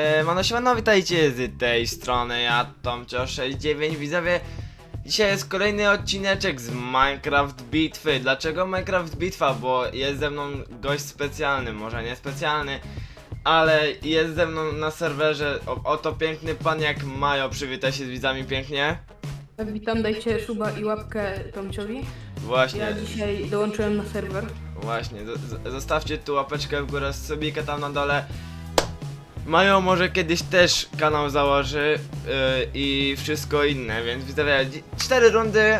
E, Mano siemano, witajcie z tej strony, ja Tomcio69, widzowie Dzisiaj jest kolejny odcineczek z Minecraft Bitwy Dlaczego Minecraft Bitwa? Bo jest ze mną gość specjalny, może nie specjalny Ale jest ze mną na serwerze o, oto piękny pan jak Majo, przywitaj się z widzami pięknie Tak, witam, dajcie suba i łapkę Tomciowi. Właśnie, Ja dzisiaj dołączyłem na serwer. Właśnie, zostawcie tu łapeczkę w górę, subika tam na dole. Mają może kiedyś też kanał założy yy, i wszystko inne, więc widzowie, cztery rundy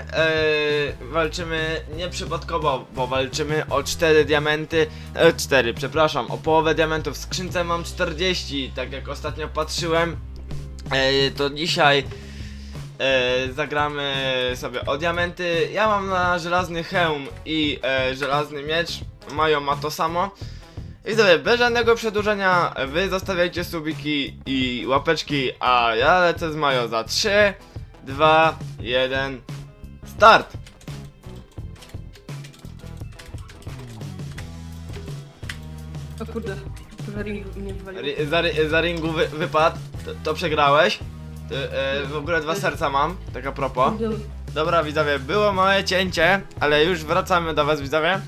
yy, walczymy nieprzypadkowo, bo walczymy o cztery diamenty, e, cztery, przepraszam, o połowę diamentów. W skrzynce mam 40, tak jak ostatnio patrzyłem, yy, to dzisiaj E, zagramy sobie o diamenty. Ja mam na żelazny hełm i e, żelazny miecz. Mają ma to samo. I sobie bez żadnego przedłużenia, wy zostawiajcie subiki i łapeczki, a ja lecę z Majo za 3, 2, 1, start! O kurde, za ring mnie wywalił. Ri- Za, ri- za ringu wy, wypadł, to, to przegrałeś. To, e, w ogóle dwa serca mam, tak a propos. Dobra widzowie, było małe cięcie, ale już wracamy do was widzowie.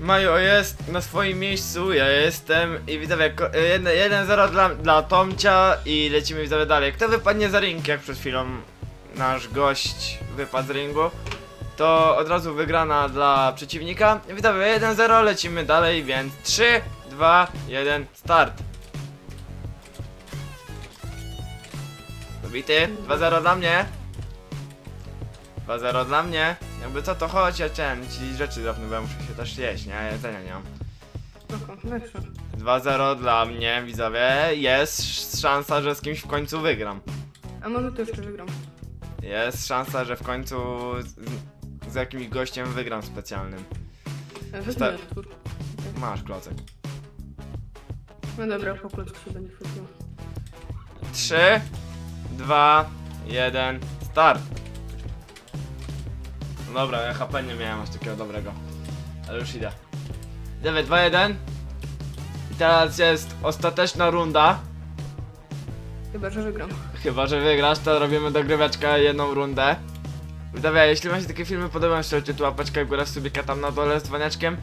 Majo jest na swoim miejscu, ja jestem i widzowie, ko- e, jeden- 1-0 dla, dla Tomcia i lecimy widzowie dalej. Kto wypadnie za ring, jak przed chwilą nasz gość wypadł z ringu, to od razu wygrana dla przeciwnika. Widzowie, 1-0, lecimy dalej, więc 3, 2, 1, start. Dobity, 2-0 dla mnie. 2-0 dla mnie. Jakby co to chodź, ja chciałem ci rzeczy zapnąć, bo ja muszę też jeść, nie? Ja Jedzenia nie mam. Spoko, lepsze. 2-0 dla mnie, widzowie. Jest szansa, że z kimś w końcu wygram. A może to jeszcze wygram. Jest szansa, że w końcu z, z jakimś gościem wygram specjalnym. Sta- Wezmę. Masz klocek. No dobra, po klocku się będzie wchodził. 3, 2, 1, start. Dobra, ja HP nie miałem aż takiego dobrego. Ale już idę. Idziemy 2, 1. I teraz jest ostateczna runda. Chyba, że wygram. Chyba, że wygrasz, to robimy dogryweczkę jedną rundę. Widzowie, jeśli wam się takie filmy podobają, strzelcie tu łapeczkę w górę, subika tam na dole z dzwoniaczkiem.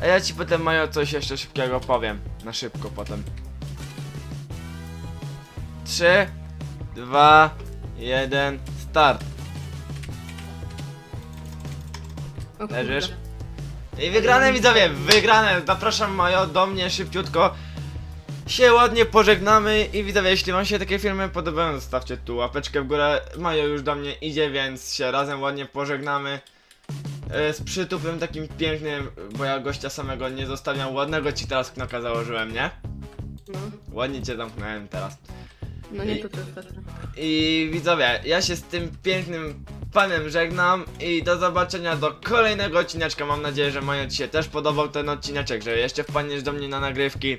A ja ci potem mają coś jeszcze szybkiego powiem. Na szybko potem. 3, 2, 1, start. O kurde. Leżysz? I wygrane widzowie, wygrane! Zapraszam Majo do mnie szybciutko. Się ładnie pożegnamy i widzowie, jeśli wam się takie filmy podobają, zostawcie tu łapeczkę w górę. Majo już do mnie idzie, więc się razem ładnie pożegnamy. E, Z przytupem takim pięknym, bo ja gościa samego nie zostawiam. Ładnego ci teraz knoka założyłem, nie? No, Ładnie cię zamknąłem teraz. no nie to ostatnio. I widzowie, ja się z tym pięknym panem żegnam i do zobaczenia do kolejnego odcineczka. Mam nadzieję, że Majo ci się też podobał ten odcineczek, że jeszcze wpadniesz do mnie na nagrywki.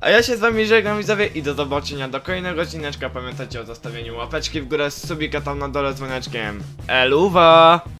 A ja się z wami żegnam widzowie i do zobaczenia do kolejnego odcineczka. Pamiętajcie o zostawieniu łapeczki w górę, subika tam na dole dzwoneczkiem. Eluwa!